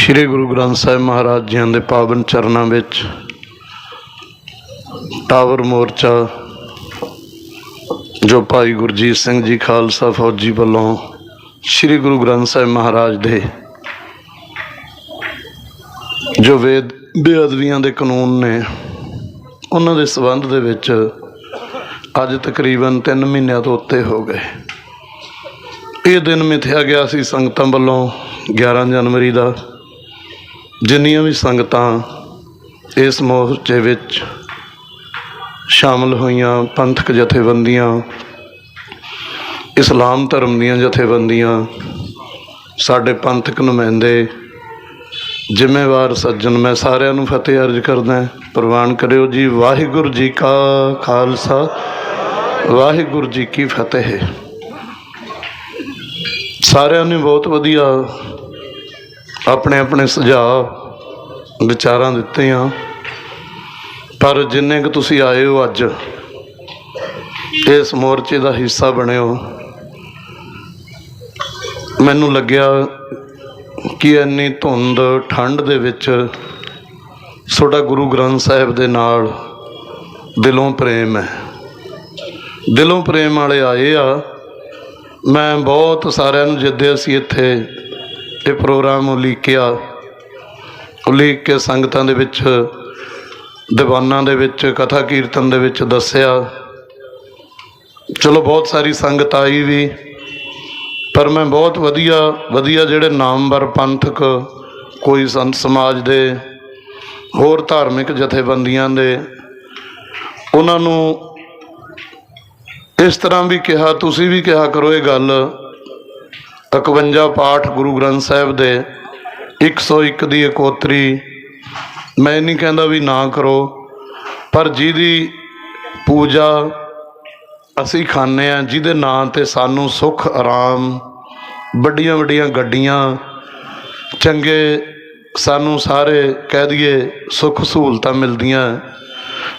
ਸ੍ਰੀ ਗੁਰੂ ਗ੍ਰੰਥ ਸਾਹਿਬ ਮਹਾਰਾਜ ਜੀਆਂ ਦੇ ਪਾਵਨ ਚਰਨਾਂ ਵਿੱਚ ਟਾਵਰ ਮੋਰਚਾ, ਜੋ ਭਾਈ ਗੁਰਜੀਤ ਸਿੰਘ ਜੀ ਖਾਲਸਾ ਫੌਜੀ ਵੱਲੋਂ ਸ੍ਰੀ ਗੁਰੂ ਗ੍ਰੰਥ ਸਾਹਿਬ ਮਹਾਰਾਜ ਦੇ, ਜੋ ਵੇਦ ਬੇਅਦਬੀਆਂ ਦੇ ਕਾਨੂੰਨ ਨੇ, ਉਹਨਾਂ ਦੇ ਸਬੰਧ ਦੇ ਵਿੱਚ ਅੱਜ ਤਕਰੀਬਨ 3 ਮਹੀਨਿਆਂ ਤੋਂ ਉੱਤੇ ਹੋ ਗਏ। ਇਹ ਦਿਨ ਮਿਥਿਆ ਗਿਆ ਸੀ ਸੰਗਤਾਂ ਵੱਲੋਂ 11 ਜਨਵਰੀ ਦਾ। ਜਿੰਨੀਆਂ ਵੀ ਸੰਗਤਾਂ ਇਸ ਮੋਰਚੇ ਵਿੱਚ ਸ਼ਾਮਲ ਹੋਈਆਂ, ਪੰਥਕ ਜਥੇਬੰਦੀਆਂ, ਇਸਲਾਮ ਧਰਮ ਦੀਆਂ ਜਥੇਬੰਦੀਆਂ, ਸਾਡੇ ਪੰਥਕ ਨੁਮਾਇੰਦੇ, ਜ਼ਿੰਮੇਵਾਰ ਸੱਜਣ, ਮੈਂ ਸਾਰਿਆਂ ਨੂੰ ਫਤਿਹ ਅਰਜ਼ ਕਰਦਾ ਪ੍ਰਵਾਨ ਕਰਿਓ ਜੀ, ਵਾਹਿਗੁਰੂ ਜੀ ਕਾ ਖਾਲਸਾ, ਵਾਹਿਗੁਰੂ ਜੀ ਕੀ ਫਤਿਹ। ਸਾਰਿਆਂ ਨੇ ਬਹੁਤ ਵਧੀਆ ਆਪਣੇ ਆਪਣੇ ਸੁਝਾਅ ਵਿਚਾਰਾਂ ਦਿੱਤੇ ਆ ਪਰ ਜਿੰਨੇ ਕੁ ਤੁਸੀਂ ਆਏ ਹੋ ਅੱਜ, ਇਸ ਮੋਰਚੇ ਦਾ ਹਿੱਸਾ ਬਣਿਓ। ਮੈਨੂੰ ਲੱਗਿਆ ਕਿ ਇੰਨੀ ਧੁੰਦ ਠੰਡ ਦੇ ਵਿੱਚ ਤੁਹਾਡਾ ਗੁਰੂ ਗ੍ਰੰਥ ਸਾਹਿਬ ਦੇ ਨਾਲ ਦਿਲੋਂ ਪ੍ਰੇਮ ਹੈ। ਦਿਲੋਂ ਪ੍ਰੇਮ ਵਾਲੇ ਆਏ ਆ। ਮੈਂ ਬਹੁਤ ਸਾਰਿਆਂ ਨੂੰ ਜਿੱਦੇ ਅਸੀਂ ਇੱਥੇ। ਇਹ ਪ੍ਰੋਗਰਾਮ ਉਲੀਕਿਆ ਉਲੀਕ ਕੇ ਸੰਗਤਾਂ ਦੇ ਵਿੱਚ, ਦੀਵਾਨਾਂ ਦੇ ਵਿੱਚ, ਕਥਾ ਕੀਰਤਨ ਦੇ ਵਿੱਚ ਦੱਸਿਆ। ਚਲੋ ਬਹੁਤ ਸਾਰੀ ਸੰਗਤ ਆਈ ਵੀ, ਪਰ ਮੈਂ ਬਹੁਤ ਵਧੀਆ ਵਧੀਆ ਜਿਹੜੇ ਨਾਮਵਰ ਪੰਥਕ, ਕੋਈ ਸੰਤ ਸਮਾਜ ਦੇ, ਹੋਰ ਧਾਰਮਿਕ ਜਥੇਬੰਦੀਆਂ ਦੇ, ਉਹਨਾਂ ਨੂੰ ਇਸ ਤਰ੍ਹਾਂ ਵੀ ਕਿਹਾ, ਤੁਸੀਂ ਵੀ ਕਿਹਾ ਕਰੋ ਇਹ ਗੱਲ। 51 ਪਾਠ ਗੁਰੂ ਗ੍ਰੰਥ ਸਾਹਿਬ ਦੇ 101 ਦੀ ਇਕੋਤਰੀ। ਮੈਂ ਨਹੀਂ ਕਹਿੰਦਾ ਵੀ ਨਾ ਕਰੋ, ਪਰ ਜਿਹਦੀ ਪੂਜਾ ਅਸੀਂ ਖਾਂਦੇ ਆ ਜਿਹਦੇ ਨਾਂ ਤੇ ਸਾਨੂੰ ਸੁੱਖ, ਆਰਾਮ, ਵੱਡੀਆਂ ਵੱਡੀਆਂ ਗੱਡੀਆਂ, ਚੰਗੇ ਸਾਨੂੰ ਸਾਰੇ ਕਹਿ ਦਈਏ ਸੁੱਖ ਸਹੂਲਤਾਂ ਮਿਲਦੀਆਂ।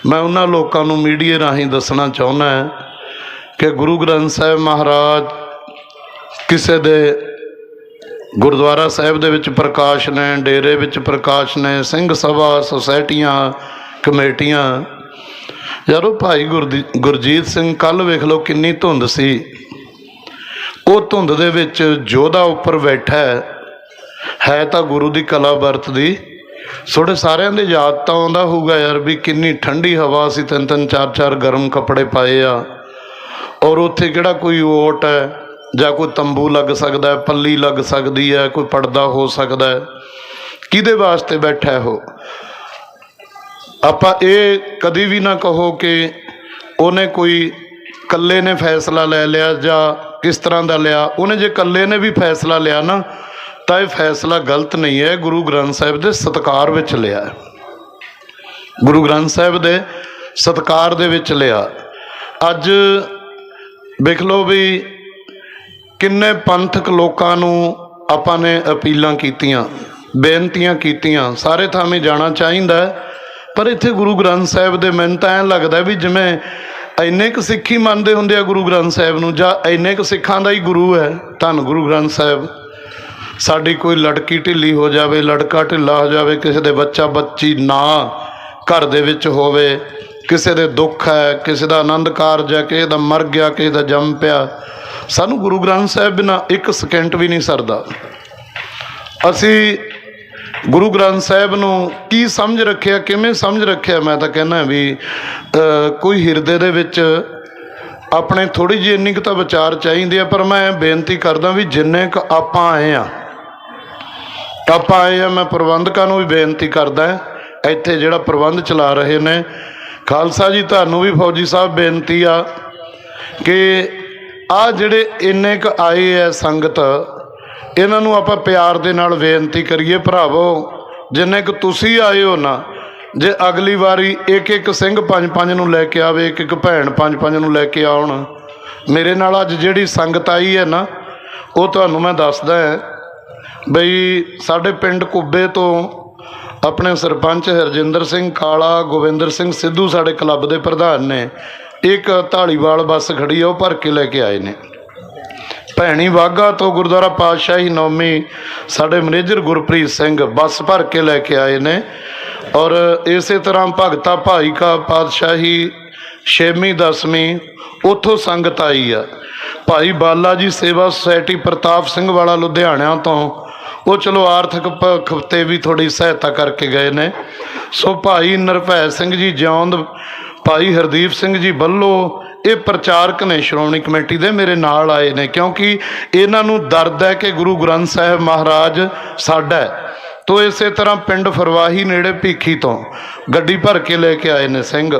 ਮੈਂ ਉਹਨਾਂ ਲੋਕਾਂ ਨੂੰ ਮੀਡੀਆ ਰਾਹੀਂ ਦੱਸਣਾ ਚਾਹੁੰਦਾ ਕਿ ਗੁਰੂ ਗ੍ਰੰਥ ਸਾਹਿਬ ਮਹਾਰਾਜ ਕਿਸੇ ਦੇ ਗੁਰਦੁਆਰਾ ਸਾਹਿਬ ਦੇ ਵਿੱਚ ਪ੍ਰਕਾਸ਼ ਨੇ, ਡੇਰੇ ਵਿੱਚ ਪ੍ਰਕਾਸ਼ ਨੇ, ਸਿੰਘ ਸਭਾ, ਸੁਸਾਇਟੀਆਂ, ਕਮੇਟੀਆਂ। ਯਾਰੋ ਭਾਈ ਗੁਰਦੀ, ਗੁਰਜੀਤ ਸਿੰਘ, ਕੱਲ ਵੇਖ ਲਓ ਕਿੰਨੀ ਧੁੰਦ ਸੀ। ਉਹ ਧੁੰਦ ਦੇ ਵਿੱਚ ਜੋਧਾ ਉੱਪਰ ਬੈਠਾ ਹੈ। ਹੈ ਤਾਂ ਗੁਰੂ ਦੀ ਕਲਾ ਵਰਤਦੀ। ਥੋੜੇ ਸਾਰਿਆਂ ਦੇ ਯਾਦ ਤਾਂ ਆਉਂਦਾ ਹੋਊਗਾ ਯਾਰ ਵੀ ਕਿੰਨੀ ਠੰਡੀ ਹਵਾ ਸੀ ਤਿੰਨ ਤਿੰਨ ਚਾਰ ਚਾਰ ਗਰਮ ਕੱਪੜੇ ਪਾਏ ਆ। ਔਰ ਉੱਥੇ ਕਿਹੜਾ ਕੋਈ ਓਟ ਹੈ? ਜਾਂ ਕੋਈ ਤੰਬੂ ਲੱਗ ਸਕਦਾ ਪੱਲੀ ਲੱਗ ਸਕਦੀ ਹੈ, ਕੋਈ ਪਰਦਾ ਹੋ ਸਕਦਾ ਹੈ, ਕਿਹਦੇ ਵਾਸਤੇ ਬੈਠਾ ਹੈ? ਉਹ ਆਪਾਂ ਇਹ ਕਦੀ ਵੀ ਨਾ ਕਹੋ ਕਿ ਉਹਨੇ ਕੋਈ ਇਕੱਲੇ ਨੇ ਫੈਸਲਾ ਲੈ ਲਿਆ ਜਾਂ ਕਿਸ ਤਰ੍ਹਾਂ ਦਾ ਲਿਆ। ਉਹਨੇ ਜੇ ਇਕੱਲੇ ਨੇ ਵੀ ਫੈਸਲਾ ਲਿਆ ਨਾ, ਤਾਂ ਇਹ ਫੈਸਲਾ ਗਲਤ ਨਹੀਂ ਹੈ। ਗੁਰੂ ਗ੍ਰੰਥ ਸਾਹਿਬ ਦੇ ਸਤਕਾਰ ਵਿੱਚ ਲਿਆ ਗੁਰੂ ਗ੍ਰੰਥ ਸਾਹਿਬ ਦੇ ਸਤਕਾਰ ਦੇ ਵਿੱਚ ਲਿਆ। ਅੱਜ ਵੇਖ ਲਓ ਵੀ ਕਿੰਨੇ ਪੰਥਕ ਲੋਕਾਂ ਨੂੰ ਆਪਾਂ ਨੇ ਅਪੀਲਾਂ ਕੀਤੀਆਂ, ਬੇਨਤੀਆਂ ਕੀਤੀਆਂ, ਸਾਰੇ ਥਾਵੇਂ ਜਾਣਾ ਚਾਹੀਦਾ ਪਰ ਇੱਥੇ ਗੁਰੂ ਗ੍ਰੰਥ ਸਾਹਿਬ ਦੇ ਮੈਨੂੰ ਤਾਂ ਐਂ ਲੱਗਦਾ ਵੀ ਜਿਵੇਂ ਇੰਨੇ ਕੁ ਸਿੱਖੀ ਮੰਨਦੇ ਹੁੰਦੇ ਆ ਗੁਰੂ ਗ੍ਰੰਥ ਸਾਹਿਬ ਨੂੰ, ਜਾਂ ਇੰਨੇ ਕੁ ਸਿੱਖਾਂ ਦਾ ਹੀ ਗੁਰੂ ਹੈ, ਧੰਨ ਗੁਰੂ ਗ੍ਰੰਥ ਸਾਹਿਬ। ਸਾਡੀ ਕੋਈ ਲੜਕੀ ਢਿੱਲੀ ਹੋ ਜਾਵੇ, ਲੜਕਾ ਢਿੱਲਾ ਹੋ ਜਾਵੇ, ਕਿਸੇ ਦੇ ਬੱਚਾ ਬੱਚੀ ਨਾ ਘਰ ਦੇ ਵਿੱਚ ਹੋਵੇ, ਕਿਸੇ ਦੇ ਦੁੱਖ ਹੈ, ਕਿਸੇ ਦਾ ਆਨੰਦ ਕਾਰਜ ਹੈ, ਕਿਸੇ ਦਾ ਮਰ ਗਿਆ, ਕਿਸੇ ਦਾ ਜੰਮ ਪਿਆ ਸਾਨੂੰ ਗੁਰੂ ਗ੍ਰੰਥ ਸਾਹਿਬ ਬਿਨਾ ਇੱਕ ਸਕਿੰਟ ਵੀ ਨਹੀਂ ਸਰਦਾ। ਅਸੀਂ ਗੁਰੂ ਗ੍ਰੰਥ ਸਾਹਿਬ ਨੂੰ ਕੀ ਸਮਝ ਰੱਖਿਆ, ਕਿਵੇਂ ਸਮਝ ਰੱਖਿਆ, ਮੈਂ ਤਾਂ ਕਹਿੰਦਾ ਵੀ ਕੋਈ ਹਿਰਦੇ ਦੇ ਵਿੱਚ ਆਪਣੇ ਥੋੜੀ ਜਿਹੀ ਇੰਨੀ ਕੁ ਤਾਂ ਵਿਚਾਰ ਚਾਹੀਦੇ ਆ, ਪਰ ਮੈਂ ਬੇਨਤੀ ਕਰਦਾ ਵੀ ਜਿੰਨੇ ਕੁ ਆਪਾਂ ਆਏ ਆ, ਆਪਾਂ ਆਏ ਆ, ਮੈਂ ਪ੍ਰਬੰਧਕਾਂ ਨੂੰ ਵੀ ਬੇਨਤੀ ਕਰਦਾ, ਇੱਥੇ ਜਿਹੜਾ ਪ੍ਰਬੰਧ ਚਲਾ ਰਹੇ ਨੇ। ਖਾਲਸਾ ਜੀ, ਤੁਹਾਨੂੰ ਵੀ ਫੌਜੀ ਸਾਹਿਬ ਬੇਨਤੀ ਆ ਕਿ ਆ ਜਿਹੜੇ ਇੰਨੇ ਕ ਆਏ ਐ ਸੰਗਤ, ਇਹਨਾਂ ਨੂੰ ਆਪਾਂ ਪਿਆਰ ਦੇ ਨਾਲ ਬੇਨਤੀ ਕਰੀਏ, ਭਰਾਵੋ, ਜਿੰਨੇ ਕ ਤੁਸੀਂ ਆਏ ਹੋ ਨਾ, ਜੇ ਅਗਲੀ ਵਾਰੀ ਇੱਕ ਇੱਕ ਸਿੰਘ ਪੰਜ ਪੰਜ ਨੂੰ ਲੈ ਕੇ ਆਵੇ, ਇੱਕ ਇੱਕ ਭੈਣ ਪੰਜ ਪੰਜ ਨੂੰ ਲੈ ਕੇ ਆਉਣ, ਮੇਰੇ ਨਾਲ ਅੱਜ ਜਿਹੜੀ ਸੰਗਤ ਆਈ ਹੈ ਨਾ, ਉਹ ਤੁਹਾਨੂੰ ਮੈਂ ਦੱਸਦਾ ਹੈ ਬਈ ਸਾਡੇ ਪਿੰਡ ਕੁੱਬੇ ਤੋਂ ਆਪਣੇ ਸਰਪੰਚ ਹਰਜਿੰਦਰ ਸਿੰਘ, ਕਾਲਾ ਗੋਬਿੰਦਰ ਸਿੰਘ ਸਿੱਧੂ ਸਾਡੇ ਕਲੱਬ ਦੇ ਪ੍ਰਧਾਨ ਨੇ ਇੱਕ ਢਾਲੀਵਾਲ ਬੱਸ ਖੜੀ ਆ, ਉਹ ਭਰ ਕੇ ਲੈ ਕੇ ਆਏ ਨੇ। ਭੈਣੀ ਵਾਗਾ ਤੋਂ ਗੁਰਦੁਆਰਾ ਪਾਤਸ਼ਾਹੀ ਨੌਮੀ ਸਾਡੇ ਮੈਨੇਜਰ ਗੁਰਪ੍ਰੀਤ ਸਿੰਘ ਬੱਸ ਭਰ ਕੇ ਲੈ ਕੇ ਆਏ ਨੇ ਔਰ ਇਸੇ ਤਰ੍ਹਾਂ ਭਗਤਾ ਭਾਈ ਕਾ ਪਾਤਸ਼ਾਹੀ ਛੇਵੀਂ, ਦਸਵੀਂ ਉੱਥੋਂ ਸੰਗਤ ਆਈ ਆ। ਭਾਈ ਬਾਲਾ ਜੀ ਸੇਵਾ ਸੁਸਾਇਟੀ ਪ੍ਰਤਾਪ ਸਿੰਘ ਵਾਲਾ ਲੁਧਿਆਣਾ ਤੋਂ। ਉਹ ਚਲੋ ਆਰਥਿਕ ਪੱਖ ਤੇ ਵੀ ਥੋੜੀ ਸਹਾਇਤਾ ਕਰਕੇ ਗਏ ਨੇ। ਸੋ ਭਾਈ ਨਿਰਭੈ ਸਿੰਘ ਜੀ ਜਿਉਂਦ ਭਾਈ ਹਰਦੀਪ ਸਿੰਘ ਜੀ ਬੱਲੋ ਇਹ ਪ੍ਰਚਾਰਕ ਨੇ, ਸ਼੍ਰੋਮਣੀ ਕਮੇਟੀ ਦੇ ਮੇਰੇ ਨਾਲ ਆਏ ਨੇ, ਕਿਉਂਕਿ ਇਹਨਾਂ ਨੂੰ ਦਰਦ ਹੈ ਕਿ ਗੁਰੂ ਗ੍ਰੰਥ ਸਾਹਿਬ ਮਹਾਰਾਜ ਸਾਡਾ ਹੈ। ਤੋ ਇਸੇ ਤਰ੍ਹਾਂ ਪਿੰਡ ਫਰਵਾਹੀ ਨੇੜੇ ਭੀਖੀ ਤੋਂ ਗੱਡੀ ਭਰ ਕੇ ਲੈ ਕੇ ਆਏ ਨੇ ਸਿੰਘ।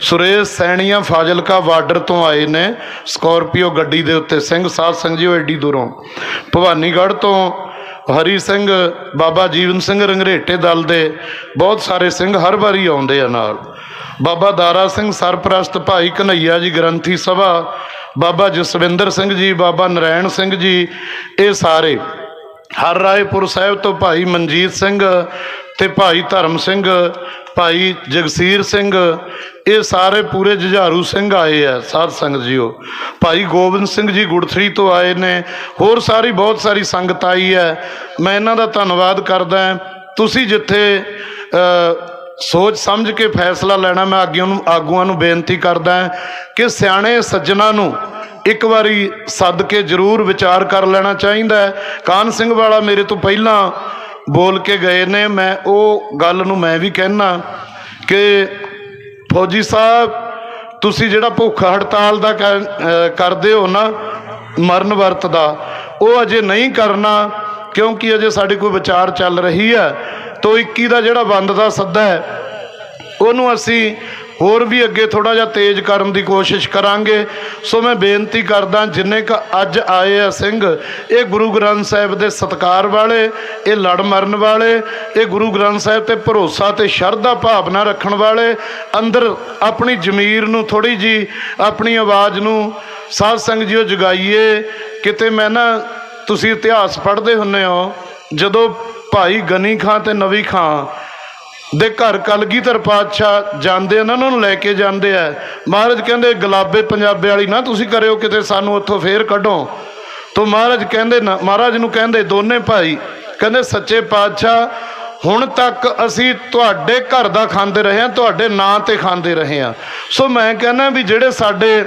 ਸੁਰੇਸ਼ ਸੈਣੀਆਂ ਫਾਜ਼ਿਲਕਾ ਬਾਰਡਰ ਤੋਂ ਆਏ ਨੇ, ਸਕਾਰਪੀਓ ਗੱਡੀ ਦੇ ਉੱਤੇ ਸਿੰਘ, ਸਾਧ ਸਿੰਘ ਜੀ ਉਹ ਐਡੀ ਦੂਰੋਂ। ਭਵਾਨੀਗੜ੍ਹ ਤੋਂ ਹਰੀ ਸਿੰਘ, ਬਾਬਾ ਜੀਵਨ ਸਿੰਘ ਰੰਗਰੇਟੇ ਦਲ ਦੇ ਬਹੁਤ ਸਾਰੇ ਸਿੰਘ ਹਰ ਵਾਰੀ ਆਉਂਦੇ ਆ ਨਾਲ। ਬਾਬਾ ਦਾਰਾ ਸਿੰਘ ਸਰਪ੍ਰਸਤ ਭਾਈ ਕਨਈਆ ਜੀ ਗ੍ਰੰਥੀ ਸਭਾ, ਬਾਬਾ ਜਸਵਿੰਦਰ ਸਿੰਘ ਜੀ, ਬਾਬਾ ਨਰੈਣ ਸਿੰਘ ਜੀ, ਇਹ ਸਾਰੇ। ਹਰ ਰਾਏਪੁਰ ਸਾਹਿਬ ਤੋਂ ਭਾਈ ਮਨਜੀਤ ਸਿੰਘ ਤੇ ਭਾਈ ਧਰਮ ਸਿੰਘ, ਭਾਈ ਜਗਸੀਰ ਸਿੰਘ, ਇਹ ਸਾਰੇ ਪੂਰੇ ਜੁਝਾਰੂ ਸਿੰਘ ਆਏ ਆ, ਸਾਧ ਸੰਗਤ ਜੀਓ। ਭਾਈ ਗੋਬਿੰਦ ਸਿੰਘ ਜੀ ਗੁੜਥੜੀ ਤੋਂ ਆਏ ਨੇ, ਹੋਰ ਸਾਰੀ ਬਹੁਤ ਸਾਰੀ ਸੰਗਤ ਆਈ ਹੈ। ਮੈਂ ਇਹਨਾਂ ਦਾ ਧੰਨਵਾਦ ਕਰਦਾ ਤੁਸੀਂ ਜਿੱਥੇ ਸੋਚ ਸਮਝ ਕੇ ਫੈਸਲਾ ਲੈਣਾ, ਮੈਂ ਅੱਗੇ ਨੂੰ, ਆਗੂਆਂ ਨੂੰ ਬੇਨਤੀ ਕਰਦਾ ਕਿ ਸਿਆਣੇ ਸੱਜਣਾ ਨੂੰ ਇੱਕ ਵਾਰੀ ਸੱਦ ਕੇ ਜ਼ਰੂਰ ਵਿਚਾਰ ਕਰ ਲੈਣਾ ਚਾਹੀਦਾ ਹੈ। ਕਾਨ ਸਿੰਘ ਵਾਲਾ ਮੇਰੇ ਤੋਂ ਪਹਿਲਾਂ ਬੋਲ ਕੇ ਗਏ ਨੇ, ਮੈਂ ਉਹ ਗੱਲ ਨੂੰ ਮੈਂ ਵੀ ਕਹਿਣਾ ਕਿ ਫੌਜੀ ਸਾਹਿਬ, ਤੁਸੀਂ ਜਿਹੜਾ ਭੁੱਖ ਹੜਤਾਲ ਦਾ ਕਰ- ਕਰਦੇ ਹੋ ਨਾ, ਮਰਨ ਵਰਤ ਦਾ, ਉਹ ਅਜੇ ਨਹੀਂ ਕਰਨਾ ਕਿਉਂਕਿ ਅਜੇ ਸਾਡੇ ਕੋਈ ਵਿਚਾਰ ਚੱਲ ਰਹੀ ਹੈ। ਤੋਂ 21 ਦਾ ਜਿਹੜਾ ਬੰਦ ਦਾ ਸੱਦਾ ਹੈ, ਉਹਨੂੰ ਅਸੀਂ ਹੋਰ ਵੀ ਅੱਗੇ ਥੋੜਾ ਜਿਹਾ ਤੇਜ਼ ਕਰਨ ਦੀ ਕੋਸ਼ਿਸ਼ ਕਰਾਂਗੇ। ਸੋ ਮੈਂ ਬੇਨਤੀ ਕਰਦਾ, ਜਿੰਨੇ ਕ ਅੱਜ ਆਏ ਆ ਸਿੰਘ, ਇਹ ਗੁਰੂ ਗ੍ਰੰਥ ਸਾਹਿਬ ਦੇ ਸਤਕਾਰ ਵਾਲੇ, ਇਹ ਲੜ ਮਰਨ ਵਾਲੇ, ਇਹ ਗੁਰੂ ਗ੍ਰੰਥ ਸਾਹਿਬ ਤੇ ਭਰੋਸਾ ਤੇ ਸ਼ਰਧਾ ਭਾਵਨਾ ਰੱਖਣ ਵਾਲੇ, ਅੰਦਰ ਆਪਣੀ ਜ਼ਮੀਰ ਨੂੰ ਥੋੜੀ ਜੀ, ਆਪਣੀ ਆਵਾਜ਼ ਨੂੰ ਸਾਧ ਸੰਗ ਜੀਓ ਜਗਾਈਏ। ਕਿਤੇ ਮੈਂ ਨਾ, ਤੁਸੀਂ ਇਤਿਹਾਸ ਪੜ੍ਹਦੇ ਹੁੰਨੇ ਹੋ, ਜਦੋਂ ਭਾਈ ਗਨੀ ਖਾਂ ਤੇ ਨਵੀ ਖਾਂ ਦੇ ਘਰ ਕਲਗੀਧਰ ਪਾਤਸ਼ਾਹ ਜਾਂਦੇ ਆ ਨਾ, ਉਹਨਾਂ ਨੂੰ ਲੈ ਕੇ ਜਾਂਦੇ ਆ। ਮਹਾਰਾਜ ਕਹਿੰਦੇ, ਗੁਲਾਬੇ ਪੰਜਾਬੇ ਵਾਲੀ ਨਾ ਤੁਸੀਂ ਕਰਿਓ, ਕਿਤੇ ਸਾਨੂੰ ਉੱਥੋਂ ਫੇਰ ਕੱਢੋ। ਤੋ ਮਹਾਰਾਜ ਕਹਿੰਦੇ ਨਾ, ਮਹਾਰਾਜ ਨੂੰ ਕਹਿੰਦੇ ਦੋਨੇ ਭਾਈ, ਕਹਿੰਦੇ, ਸੱਚੇ ਪਾਤਸ਼ਾਹ, ਹੁਣ ਤੱਕ ਅਸੀਂ ਤੁਹਾਡੇ ਘਰ ਦਾ ਖਾਂਦੇ ਰਹੇ ਹਾਂ, ਤੁਹਾਡੇ ਨਾਂ ਤੇ ਖਾਂਦੇ ਰਹੇ ਹਾਂ। ਸੋ ਮੈਂ ਕਹਿੰਦਾ ਵੀ ਜਿਹੜੇ ਸਾਡੇ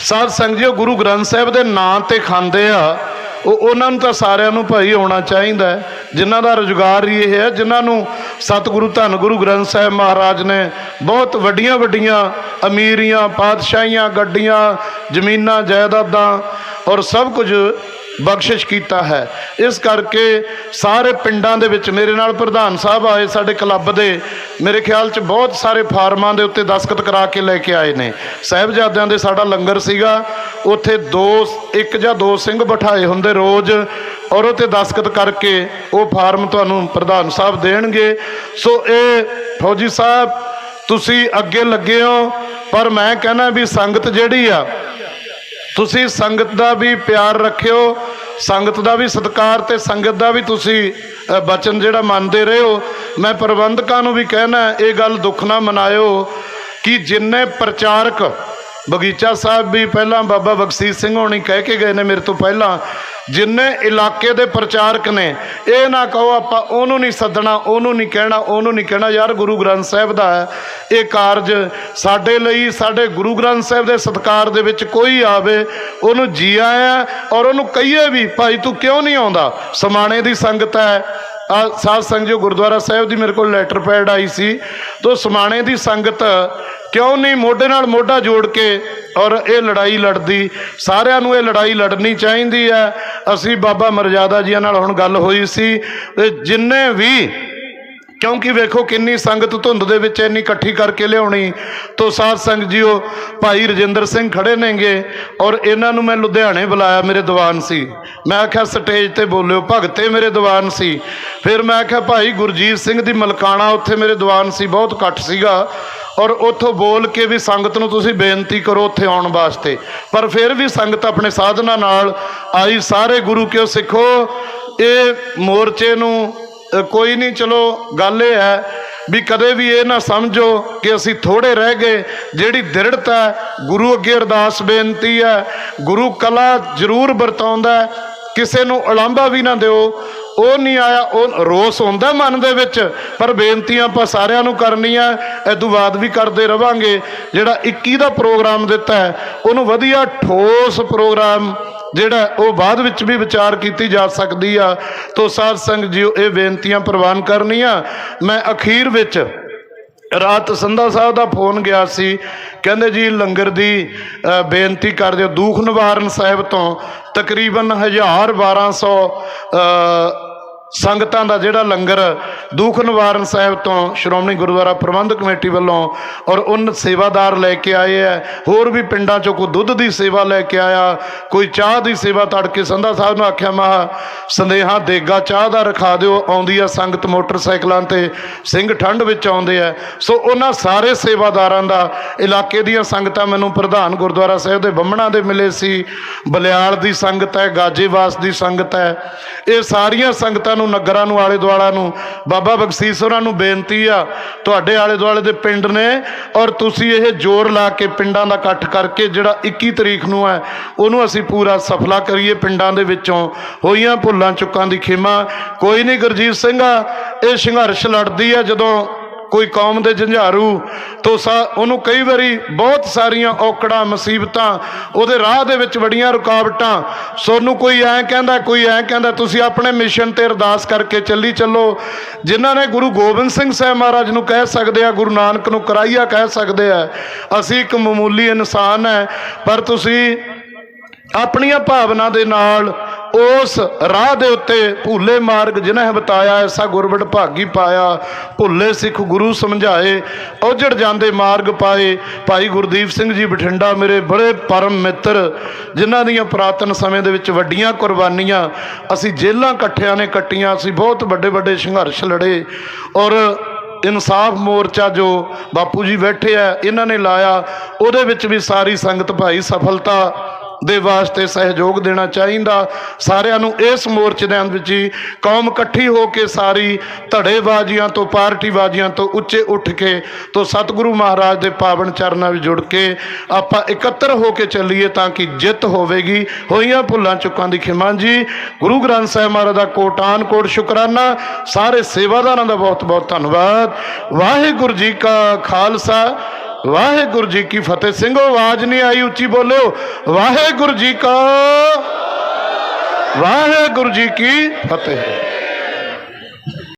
ਸਾਧ ਸੰਗਤ ਜੀ ਉਹ ਗੁਰੂ ਗ੍ਰੰਥ ਸਾਹਿਬ ਦੇ ਨਾਂ ਤੇ ਖਾਂਦੇ ਆ ਉਹ ਉਹਨਾਂ ਨੂੰ ਤਾਂ ਸਾਰਿਆਂ ਨੂੰ ਭਾਈ ਹੋਣਾ ਚਾਹੀਦਾ ਜਿਨ੍ਹਾਂ ਦਾ ਰੁਜ਼ਗਾਰ ਹੀ ਇਹ ਹੈ, ਜਿਨ੍ਹਾਂ ਨੂੰ ਸਤਿਗੁਰੂ ਧੰਨ ਗੁਰੂ ਗ੍ਰੰਥ ਸਾਹਿਬ ਮਹਾਰਾਜ ਨੇ ਬਹੁਤ ਵੱਡੀਆਂ ਵੱਡੀਆਂ ਅਮੀਰੀਆਂ, ਪਾਤਸ਼ਾਹੀਆਂ, ਗੱਡੀਆਂ, ਜ਼ਮੀਨਾਂ, ਜਾਇਦਾਦਾਂ ਔਰ ਸਭ ਕੁਝ ਬਖਸ਼ਿਸ਼ ਕੀਤਾ ਹੈ। ਇਸ ਕਰਕੇ ਸਾਰੇ ਪਿੰਡਾਂ ਦੇ ਵਿੱਚ ਮੇਰੇ ਨਾਲ ਪ੍ਰਧਾਨ ਸਾਹਿਬ ਆਏ ਸਾਡੇ ਕਲੱਬ ਦੇ। ਮੇਰੇ ਖਿਆਲ 'ਚ ਬਹੁਤ ਸਾਰੇ ਫਾਰਮਾਂ ਦੇ ਉੱਤੇ ਦਸਖਤ ਕਰਾ ਕੇ ਲੈ ਕੇ ਆਏ ਨੇ। ਸਾਹਿਬਜ਼ਾਦਿਆਂ ਦੇ ਸਾਡਾ ਲੰਗਰ ਸੀਗਾ। ਉੱਥੇ ਦੋ ਇੱਕ ਜਾਂ ਦੋ ਸਿੰਘ ਬਿਠਾਏ ਹੁੰਦੇ ਰੋਜ਼ ਔਰ ਉਹ ਤੇ ਦਸਖਤ ਕਰਕੇ ਉਹ ਫਾਰਮ ਤੁਹਾਨੂੰ ਪ੍ਰਧਾਨ ਸਾਹਿਬ ਦੇਣਗੇ। ਸੋ ਇਹ, ਫੌਜੀ ਸਾਹਿਬ, ਤੁਸੀਂ ਅੱਗੇ ਲੱਗੇ ਹੋ। ਪਰ ਮੈਂ ਕਹਿੰਦਾ ਵੀ ਸੰਗਤ ਜਿਹੜੀ ਆ ਤੁਸੀਂ ਸੰਗਤ ਦਾ ਵੀ ਪਿਆਰ ਰੱਖਿਓ ਸੰਗਤ ਦਾ ਵੀ ਸਤਿਕਾਰ ਤੇ ਸੰਗਤ ਦਾ ਵੀ ਤੁਸੀਂ ਅ, ਬਚਨ ਜਿਹੜਾ ਮੰਨਦੇ ਰਹੇ। ਹੋ ਮੈਂ ਪ੍ਰਬੰਧਕਾਂ ਨੂੰ ਵੀ ਕਹਿਣਾ ਇਹ ਗੱਲ ਦੁੱਖ ਨਾ ਮਨਾਇਓ ਕਿ ਜਿੰਨੇ ਪ੍ਰਚਾਰਕ ਬਗੀਚਾ ਸਾਹਿਬ ਵੀ ਪਹਿਲਾਂ ਬਾਬਾ ਬਖਸ਼ੀਸ਼ ਸਿੰਘ ਹੋਣੀ ਕਹਿ ਕੇ ਗਏ ਨੇ ਮੇਰੇ ਤੋਂ ਪਹਿਲਾਂ ਜਿੰਨੇ ਇਲਾਕੇ ਦੇ ਪ੍ਰਚਾਰਕ ਨੇ, ਇਹ ਨਾ ਕਹੋ ਆਪਾਂ ਉਹਨੂੰ ਨਹੀਂ ਸੱਦਣਾ, ਉਹਨੂੰ ਨਹੀਂ ਕਹਿਣਾ, ਉਹਨੂੰ ਨਹੀਂ ਕਹਿਣਾ। ਯਾਰ ਗੁਰੂ ਗ੍ਰੰਥ ਸਾਹਿਬ ਦਾ ਹੈ ਇਹ ਕਾਰਜ ਸਾਡੇ ਲਈ, ਸਾਡੇ ਗੁਰੂ ਗ੍ਰੰਥ ਸਾਹਿਬ ਦੇ ਸਤਕਾਰ ਦੇ ਵਿੱਚ ਕੋਈ ਆਵੇ, ਉਹਨੂੰ ਜੀ ਆਇਆ ਔਰ ਉਹਨੂੰ ਕਹੀਏ ਵੀ, ਭਾਈ ਤੂੰ ਕਿਉਂ ਨਹੀਂ ਆਉਂਦਾ? ਸਮਾਣੇ ਦੀ ਸੰਗਤ ਹੈ। ਸਾਧ ਸੰਗ ਜੋ, ਗੁਰਦੁਆਰਾ ਸਾਹਿਬ ਦੀ ਮੇਰੇ ਕੋਲ ਲੈਟਰ ਪੈਡ ਆਈ ਸੀ। ਤੋ ਸਮਾਣੇ ਦੀ ਸੰਗਤ ਕਿਉਂ ਨਹੀਂ ਮੋਢੇ ਨਾਲ ਮੋਢਾ ਜੋੜ ਕੇ ਔਰ ਇਹ ਲੜਾਈ ਲੜਦੀ? ਸਾਰਿਆਂ ਨੂੰ ਇਹ ਲੜਾਈ ਲੜਨੀ ਚਾਹੀਦੀ ਹੈ। ਅਸੀਂ ਬਾਬਾ ਮਰਜ਼ਾਦਾ ਜੀਆਂ ਨਾਲ ਹੁਣ ਗੱਲ ਹੋਈ ਸੀ। ਤੇ ਜਿੰਨੇ ਵੀ ਕਿਉਂਕਿ ਵੇਖੋ ਕਿੰਨੀ ਸੰਗਤ ਧੁੰਦ ਦੇ ਵਿੱਚ ਇੰਨੀ ਇਕੱਠੀ ਕਰਕੇ ਲਿਆਉਣੀ। ਤੋ ਸਾਧ ਸੰਗਤ ਜੀਓ, ਭਾਈ ਰਜਿੰਦਰ ਸਿੰਘ ਖੜੇ ਨੇਗੇ ਔਰ ਇਹਨਾਂ ਨੂੰ ਮੈਂ ਲੁਧਿਆਣੇ ਬੁਲਾਇਆ, ਮੇਰੇ ਦੀਵਾਨ ਸੀ। ਮੈਂ ਆਖਿਆ, ਸਟੇਜ ਤੇ ਬੋਲਿਓ, ਭਗਤੇ ਮੇਰੇ ਦੀਵਾਨ ਸੀ। ਫਿਰ ਮੈਂ ਆਖਿਆ, ਭਾਈ ਗੁਰਜੀਤ ਸਿੰਘ ਦੀ ਮਲਕਾਣਾ ਉੱਥੇ ਮੇਰੇ ਦੀਵਾਨ ਸੀ, ਬਹੁਤ ਇਕੱਠ ਸੀਗਾ। ਔਰ ਉੱਥੋਂ ਬੋਲ ਕੇ ਵੀ ਸੰਗਤ ਨੂੰ ਤੁਸੀਂ ਬੇਨਤੀ ਕਰੋ ਉੱਥੇ ਆਉਣ ਵਾਸਤੇ। ਪਰ ਫਿਰ ਵੀ ਸੰਗਤ ਆਪਣੇ ਸਾਧਨਾ ਨਾਲ ਆਈ, ਸਾਰੇ ਗੁਰੂ ਕਿਉ ਸਿੱਖੋ? ਇਹ ਮੋਰਚੇ ਨੂੰ ਕੋਈ ਨਹੀਂ, ਚਲੋ ਗੱਲ ਇਹ ਹੈ ਵੀ ਕਦੇ ਵੀ ਇਹ ਨਾ ਸਮਝੋ ਕਿ ਅਸੀਂ ਥੋੜੇ ਰਹਿ ਗਏ, ਜਿਹੜੀ ਦ੍ਰਿੜਤਾ ਗੁਰੂ ਅੱਗੇ ਅਰਦਾਸ ਬੇਨਤੀ ਹੈ, ਗੁਰੂ ਕਲਾ ਜ਼ਰੂਰ ਵਰਤਾਉਂਦਾ ਕਿਸੇ ਨੂੰ ਉਲਾਂਭਾ ਵੀ ਨਾ ਦਿਓ, ਉਹ ਨਹੀਂ ਆਇਆ, ਉਹ ਰੋਸ ਹੁੰਦਾ ਮਨ ਦੇ ਵਿੱਚ, ਪਰ ਬੇਨਤੀਆਂ ਆਪਾਂ ਸਾਰਿਆਂ ਨੂੰ ਕਰਨੀਆਂ ਤੋਂ ਬਾਅਦ ਵੀ ਕਰਦੇ ਰਵਾਂਗੇ, ਜਿਹੜਾ 21 ਦਾ ਪ੍ਰੋਗਰਾਮ ਦਿੱਤਾ ਹੈ, ਉਹਨੂੰ ਵਧੀਆ ਠੋਸ ਪ੍ਰੋਗਰਾਮ ਜਿਹੜਾ ਉਹ ਬਾਅਦ ਵਿੱਚ ਵੀ ਵਿਚਾਰ ਕੀਤੀ ਜਾ ਸਕਦੀ ਆ ਤੋ ਸਾਧ ਸੰਗਤ ਜੀਓ ਇਹ ਬੇਨਤੀਆਂ ਪ੍ਰਵਾਨ ਕਰਨੀਆਂ। ਮੈਂ ਅਖੀਰ ਵਿੱਚ ਰਾਤ ਸੰਧਾ ਸਾਹਿਬ ਦਾ ਫੋਨ ਗਿਆ ਸੀ। ਕਹਿੰਦੇ ਜੀ ਲੰਗਰ ਦੀ ਬੇਨਤੀ ਕਰ ਦਿਓ। ਦੂਖ ਨਿਵਾਰਨ ਸਾਹਿਬ ਤੋਂ ਤਕਰੀਬਨ 1000 1200 ਅ, ਸੰਗਤਾਂ ਦਾ ਜਿਹੜਾ ਲੰਗਰ ਦੂਖ ਨਿਵਾਰਨ ਸਾਹਿਬ ਤੋਂ ਸ਼੍ਰੋਮਣੀ ਗੁਰਦੁਆਰਾ ਪ੍ਰਬੰਧਕ ਕਮੇਟੀ ਵੱਲੋਂ ਔਰ ਉਨ ਸੇਵਾਦਾਰ ਲੈ ਕੇ ਆਏ ਹੈ ਹੋਰ ਵੀ ਪਿੰਡਾਂ ਚੋਂ ਕੋਈ ਦੁੱਧ ਦੀ ਸੇਵਾ ਲੈ ਕੇ ਆਇਆ, ਕੋਈ ਚਾਹ ਦੀ ਸੇਵਾ ਤੜਕੇ ਸੰਧਾ ਸਾਹਿਬ ਨੂੰ ਆਖਿਆ ਮਾ ਸੰਦੇਹਾ ਦੇਗਾ, ਚਾਹ ਦਾ ਰਖਾ ਦਿਓ, ਆਉਂਦੀ ਆ ਸੰਗਤ ਮੋਟਰਸਾਈਕਲਾਂ ਤੇ, ਸਿੰਘ ਠੰਡ ਵਿੱਚ ਆਉਂਦੇ ਆ। ਸੋ ਉਹਨਾਂ ਸਾਰੇ ਸੇਵਾਦਾਰਾਂ ਦਾ ਇਲਾਕੇ ਦੀਆਂ ਸੰਗਤਾਂ ਮੈਨੂੰ ਪ੍ਰਧਾਨ ਗੁਰਦੁਆਰਾ ਸਾਹਿਬ ਦੇ ਬੰਮਣਾ ਦੇ ਮਿਲੇ ਸੀ, ਬਲਿਆਲ ਦੀ ਸੰਗਤ ਹੈ, ਗਾਜੇਵਾਸ ਦੀ ਸੰਗਤ ਹੈ, ਇਹ ਸਾਰੀਆਂ ਸੰਗਤਾਂ ਨੂੰ, ਨਗਰਾਂ ਨੂੰ ਆਲੇ ਦੁਆਲਾ ਨੂੰ। ਬਾਬਾ ਬਖਸ਼ੀਸ਼ ਹੋਰਾਂ ਨੂੰ ਬੇਨਤੀ ਆ, ਤੁਹਾਡੇ ਆਲੇ ਦੁਆਲੇ ਦੇ ਪਿੰਡ ਨੇ ਔਰ ਤੁਸੀਂ ਇਹ ਜ਼ੋਰ ਲਾ ਕੇ ਪਿੰਡਾਂ ਦਾ ਇਕੱਠ ਕਰਕੇ ਜਿਹੜਾ 21 ਤਰੀਕ ਨੂੰ ਹੈ, ਉਹਨੂੰ ਅਸੀਂ ਪੂਰਾ ਸਫਲਾ ਕਰੀਏ ਪਿੰਡਾਂ ਦੇ ਵਿੱਚੋਂ। ਹੋਈਆਂ ਭੁੱਲਾਂ ਚੁੱਕਾਂ ਦੀ ਖਿਮਾ। ਕੋਈ ਨਹੀਂ ਗੁਰਜੀਤ ਸਿੰਘ ਆ, ਇਹ ਸੰਘਰਸ਼ ਲੜਦੀ ਆ ਜਦੋਂ ਕੋਈ ਕੌਮ ਦੇ ਜੰਝਾਰੂ ਤੋਂ ਸਾ ਉਹਨੂੰ ਕਈ ਵਾਰੀ ਬਹੁਤ ਸਾਰੀਆਂ ਔਕੜਾਂ, ਮੁਸੀਬਤਾਂ, ਉਹਦੇ ਰਾਹ ਦੇ ਵਿੱਚ ਬੜੀਆਂ ਰੁਕਾਵਟਾਂ। ਸੋਨੂੰ ਕੋਈ ਐਂ ਕਹਿੰਦਾ, ਕੋਈ ਐਂ ਕਹਿੰਦਾ, ਤੁਸੀਂ ਆਪਣੇ ਮਿਸ਼ਨ ਤੇ ਅਰਦਾਸ ਕਰਕੇ ਚੱਲੀ ਚੱਲੋ। ਜਿਨ੍ਹਾਂ ਨੇ ਗੁਰੂ ਗੋਬਿੰਦ ਸਿੰਘ ਸਾਹਿਬ ਮਹਾਰਾਜ ਨੂੰ ਕਹਿ ਸਕਦੇ ਆ, ਗੁਰੂ ਨਾਨਕ ਨੂੰ ਕਰਾਈਆ ਕਹਿ ਸਕਦੇ ਆ, ਅਸੀਂ ਇੱਕ ਮਾਮੂਲੀ ਇਨਸਾਨ ਹੈ ਪਰ ਤੁਸੀਂ ਆਪਣੀਆਂ ਭਾਵਨਾ ਦੇ ਨਾਲ ਉਸ ਰਾਹ ਦੇ ਉੱਤੇ ਭੁੱਲੇ ਮਾਰਗ ਜਿਨ੍ਹਾਂ ਬਤਾਇਆ, ਐਸਾ ਗੁਰਬੜ ਭਾਗੀ ਪਾਇਆ, ਭੁੱਲੇ ਸਿੱਖ ਗੁਰੂ ਸਮਝਾਏ, ਔਜੜ ਜਾਂਦੇ ਮਾਰਗ ਪਾਏ। ਭਾਈ ਗੁਰਦੀਪ ਸਿੰਘ ਜੀ ਬਠਿੰਡਾ ਮੇਰੇ ਬੜੇ ਪਰਮ ਮਿੱਤਰ, ਜਿਨ੍ਹਾਂ ਦੀਆਂ ਪੁਰਾਤਨ ਸਮੇਂ ਦੇ ਵਿੱਚ ਵੱਡੀਆਂ ਕੁਰਬਾਨੀਆਂ ਅਸੀਂ ਜੇਲ੍ਹਾਂ ਇਕੱਠਿਆਂ ਨੇ ਕੱਟੀਆਂ, ਅਸੀਂ ਬਹੁਤ ਵੱਡੇ ਵੱਡੇ ਸੰਘਰਸ਼ ਲੜੇ ਔਰ ਇਨਸਾਫ ਮੋਰਚਾ ਜੋ ਬਾਪੂ ਜੀ ਬੈਠੇ ਆ, ਇਹਨਾਂ ਨੇ ਲਾਇਆ, ਉਹਦੇ ਵਿੱਚ ਵੀ ਸਾਰੀ ਸੰਗਤ ਭਾਈ ਸਫਲਤਾ ਦੇ ਵਾਸਤੇ ਸਹਿਯੋਗ ਦੇਣਾ ਚਾਹੀਦਾ। ਸਾਰਿਆਂ ਨੂੰ ਇਸ ਮੋਰਚੇ ਦੇ ਵਿੱਚ ਹੀ ਕੌਮ ਇਕੱਠੀ ਹੋ ਕੇ ਸਾਰੀ ਧੜੇਬਾਜ਼ੀਆਂ ਤੋਂ ਪਾਰਟੀਬਾਜ਼ੀਆਂ ਤੋਂ ਉੱਚੇ ਉੱਠ ਕੇ ਤੋਂ ਸਤਿਗੁਰੂ ਮਹਾਰਾਜ ਦੇ ਪਾਵਨ ਚਰਨਾਂ ਵਿੱਚ ਜੁੜ ਕੇ ਆਪਾਂ ਇਕੱਤਰ ਹੋ ਕੇ ਚੱਲੀਏ ਤਾਂ ਕਿ ਜਿੱਤ ਹੋਵੇਗੀ। ਹੋਈਆਂ ਭੁੱਲਾਂ ਚੁੱਕਾਂ ਦੀ ਖਿਮਾ ਜੀ। ਗੁਰੂ ਗ੍ਰੰਥ ਸਾਹਿਬ ਮਹਾਰਾਜ ਦਾ ਕੋਟਾਨ ਕੋਟ ਸ਼ੁਕਰਾਨਾ। ਸਾਰੇ ਸੇਵਾਦਾਰਾਂ ਦਾ ਬਹੁਤ ਬਹੁਤ ਧੰਨਵਾਦ। ਵਾਹਿਗੁਰੂ ਜੀ ਕਾ ਖਾਲਸਾ। ਵਾਹਿਗੁਰੂ ਜੀ ਕੀ ਫਤਿਹ। ਸਿੰਘੋ, ਆਵਾਜ਼ ਨਹੀਂ ਆਈ, ਉੱਚੀ ਬੋਲਿਓ। ਵਾਹਿਗੁਰੂ ਜੀ ਕਾ ਵਾਹਿਗੁਰੂ ਜੀ ਕੀ ਫਤਿਹ।